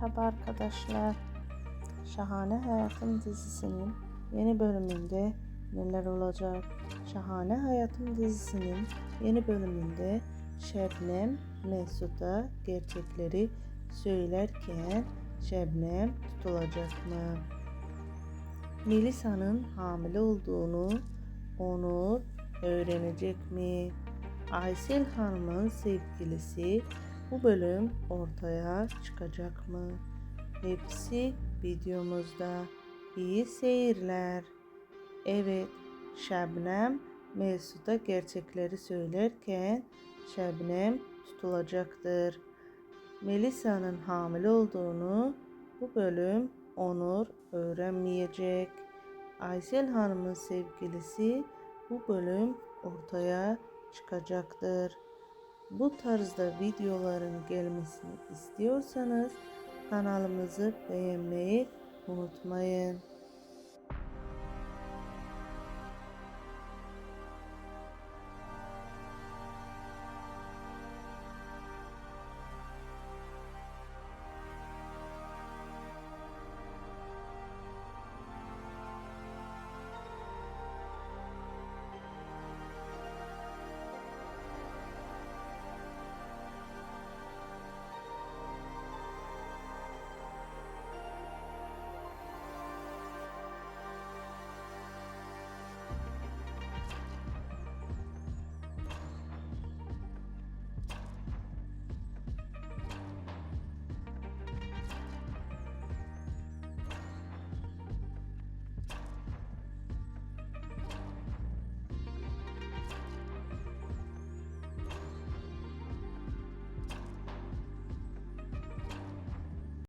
Merhaba arkadaşlar. Şahane Hayatım dizisinin yeni bölümünde neler olacak? Şahane Hayatım dizisinin yeni bölümünde Şebnem Mesut'a gerçekleri söylerken Şebnem tutulacak mı? Melisa'nın hamile olduğunu Onur öğrenecek mi? Aysel Hanım'ın sevgilisi bu bölüm ortaya çıkacak mı? Hepsi videomuzda. İyi seyirler. Evet, Şebnem Mesut'a gerçekleri söylerken Şebnem tutulacaktır. Melisa'nın hamile olduğunu bu bölüm Onur öğrenmeyecek. Aysel Hanım'ın sevgilisi bu bölüm ortaya çıkacaktır. Bu tarzda videoların gelmesini istiyorsanız kanalımızı beğenmeyi unutmayın.